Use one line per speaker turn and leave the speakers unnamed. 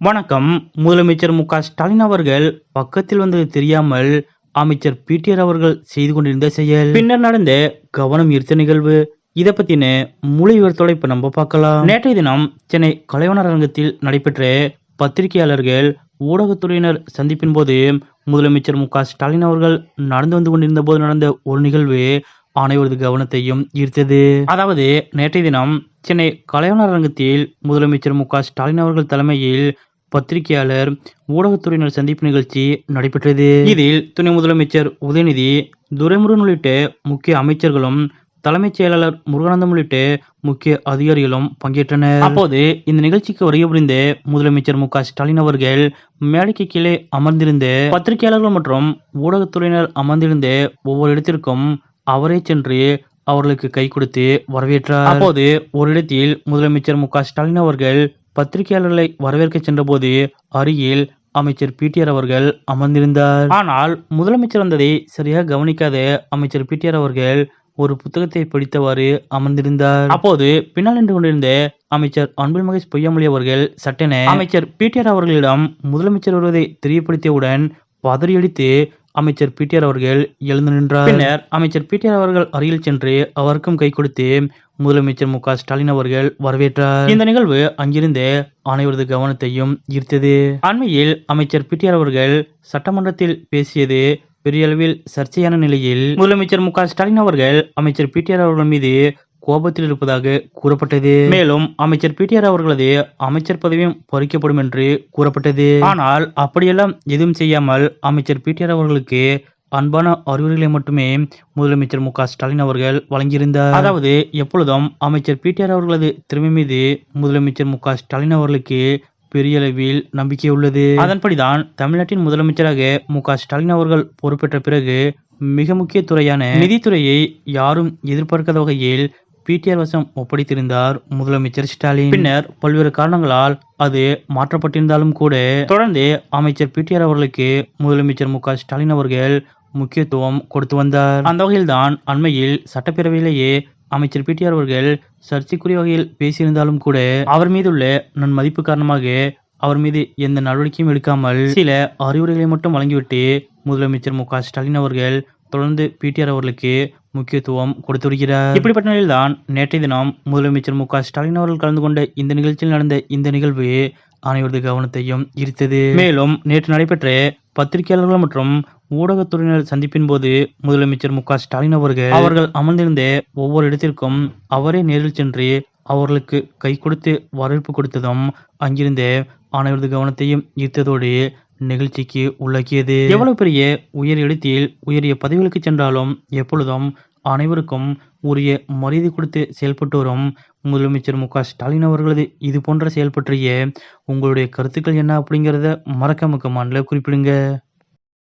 வணக்கம். முதலமைச்சர் மு ஸ்டாலின் அவர்கள் பக்கத்தில் வந்தது தெரியாமல் அமைச்சர் பிடிஆர் அவர்கள் செய்து கொண்டிருந்த செயல். பின்னர் நடந்த கவனம் ஈர்த்த நிகழ்வு. இதை பத்தின முழு விவரத்தோட இப்ப நம்ம பார்க்கலாம். நேற்றைய தினம் சென்னை கலைவனர் அரங்கத்தில் நடைபெற்ற பத்திரிகையாளர்கள் ஊடகத்துறையினர் சந்திப்பின் போது முதலமைச்சர் மு ஸ்டாலின் அவர்கள் நடந்து வந்து கொண்டிருந்த போது நடந்த ஒரு நிகழ்வு அனைவரது கவனத்தையும் ஈர்த்தது. அதாவது நேற்றைய தினம் சென்னை கலைவனர் அரங்கத்தில் முதலமைச்சர் மு ஸ்டாலின் அவர்கள் தலைமையில் பத்திரிகையாளர் ஊடகத்துறையினர் சந்திப்பு நிகழ்ச்சி நடைபெற்றது. இதில் துணை முதலமைச்சர் உதயநிதி துரைமுருகன் உள்ளிட்ட முக்கிய அமைச்சர்களும் தலைமைச் செயலாளர் முருகானந்தம் உள்ளிட்ட முக்கிய அதிகாரிகளும் பங்கேற்றனர். அப்போது இந்த நிகழ்ச்சிக்கு வருகை புரிந்த முதலமைச்சர் மு ஸ்டாலின் அவர்கள் மேடைக்கு கீழே அமர்ந்திருந்த பத்திரிகையாளர்கள் மற்றும் ஊடகத்துறையினர் அமர்ந்திருந்த ஒவ்வொரு இடத்திற்கும் அவரே சென்று அவர்களுக்கு கை கொடுத்து வரவேற்றார். அப்போது ஒரு இடத்தில் முதலமைச்சர் மு ஸ்டாலின் அவர்கள் பத்திரிகையாளர்களை வரவேற்க சென்றபோது அருகில் அமைச்சர் பிடிஆர் அவர்கள் அமர்ந்திருந்தார். ஆனால் முதலமைச்சர் வந்ததை சரியாக கவனிக்காத அமைச்சர் பிடிஆர் அவர்கள் ஒரு புத்தகத்தை படித்தவாறு அமர்ந்திருந்தார். அப்போது பின்னால் நின்று கொண்டிருந்த அமைச்சர் அன்பில் மகேஷ் பொய்யாமொழி அவர்கள் சட்டென அமைச்சர் பிடிஆர் அவர்களிடம் முதலமைச்சர் வருவதை தெரியப்படுத்தியவுடன் பதறியடித்து அமைச்சர் பிடிஆர் அவர்கள் எழுந்து நின்றார். பின்னர் அமைச்சர் பிடிஆர் அவர்கள் அருகில் சென்று அவருக்கும் கை கொடுத்து முதலமைச்சர் மு க ஸ்டாலின் அவர்கள் வரவேற்றார். இந்த நிகழ்வு அங்கிருந்த அனைவரது கவனத்தையும் ஈர்த்தது. அண்மையில் அமைச்சர் பிடிஆர் அவர்கள் சட்டமன்றத்தில் பேசியது பெரிய அளவில் சர்ச்சையான நிலையில் முதலமைச்சர் மு க ஸ்டாலின் அவர்கள் அமைச்சர் பிடிஆர் அவர்கள் மீது கோபத்தில் இருப்பதாக கூறப்பட்டது. மேலும் அமைச்சர் பிடிஆர் அவர்களது அமைச்சர் பதவியும் பறிக்கப்படும் என்று கூறப்பட்டது. ஆனால் அப்படியெல்லாம் எதுவும் செய்யாமல் அமைச்சர் பிடிஆர் அவர்களுக்கு அன்பான அறிவுரைகளை மட்டுமே முதலமைச்சர் மு க ஸ்டாலின் அவர்கள் வழங்கியிருந்தார். அதாவது எப்பொழுதும் அமைச்சர் பிடிஆர் அவர்களது திறமை மீது முதலமைச்சர் மு க ஸ்டாலின் அவர்களுக்கு பெரிய அளவில் நம்பிக்கை உள்ளது. அதன்படிதான் தமிழ்நாட்டின் முதலமைச்சராக மு க ஸ்டாலின் அவர்கள் பொறுப்பேற்ற பிறகு மிக முக்கிய துறையான நிதித்துறையை யாரும் எதிர்பார்க்காத வகையில் பிடிஆர் வசம் ஒப்படைத்திருந்தார் முதலமைச்சர் ஸ்டாலின். பின்னர் பல்வேறு காரணங்களால் அது மாற்றப்பட்டிருந்தாலும் கூட தொடர்ந்து அமைச்சர் பிடிஆர் அவர்களுக்கு முதலமைச்சர் மு ஸ்டாலின் அவர்கள் முக்கியத்துவம் கொடுத்து வந்தார். அந்த வகையில்தான் அண்மையில் சட்டப்பேரவையிலேயே அமைச்சர் பிடிஆர் அவர்கள் சர்ச்சைக்குரிய வகையில் பேசியிருந்தாலும் கூட அவர் மீதுள்ள நன்மதிப்பு காரணமாக அவர் மீது எந்த நடவடிக்கையும் எடுக்காமல் சில அறிவுரைகளை மட்டும் வழங்கிவிட்டு முதலமைச்சர் மு ஸ்டாலின் அவர்கள் தொடர்ந்து பிடிஆர் அவர்களுக்கு முக்கியத்துவம் கொடுத்து வருகிறார் இப்படிப்பட்ட நிலையில்தான் நேற்றைய தினம் முதலமைச்சர் மு ஸ்டாலின் அவர்கள் கலந்து கொண்ட இந்த நிகழ்ச்சியில் நடந்த இந்த நிகழ்வு அனைவரது கவனத்தையும் ஈர்த்தது. மேலும் நேற்று நடைபெற்ற பத்திரிகையாளர்கள் மற்றும் ஊடகத்துறையினர் சந்திப்பின் போது முதலமைச்சர் மு ஸ்டாலின் அவர்கள் அவர்கள் அமர்ந்திருந்த ஒவ்வொரு இடத்திற்கும் அவரே நேரில் சென்று அவர்களுக்கு கை கொடுத்து வரவேற்பு கொடுத்ததும் அங்கிருந்த அனைவரது கவனத்தையும் ஈர்த்ததோடு நிகழ்ச்சிக்கு உள்ளாக்கியது. எவ்வளவு பெரிய உயர் எழுத்தியில் உயரிய பதவிகளுக்கு சென்றாலும் எப்பொழுதும் அனைவருக்கும் உரிய மரியாதை கொடுத்து செயல்பட்டு வரும் முதலமைச்சர் மு க ஸ்டாலின் அவர்களது இது போன்ற செயல் பற்றிய உங்களுடைய கருத்துக்கள் என்ன அப்படிங்கிறத மறக்காம கமாண்டில் குறிப்பிடுங்க.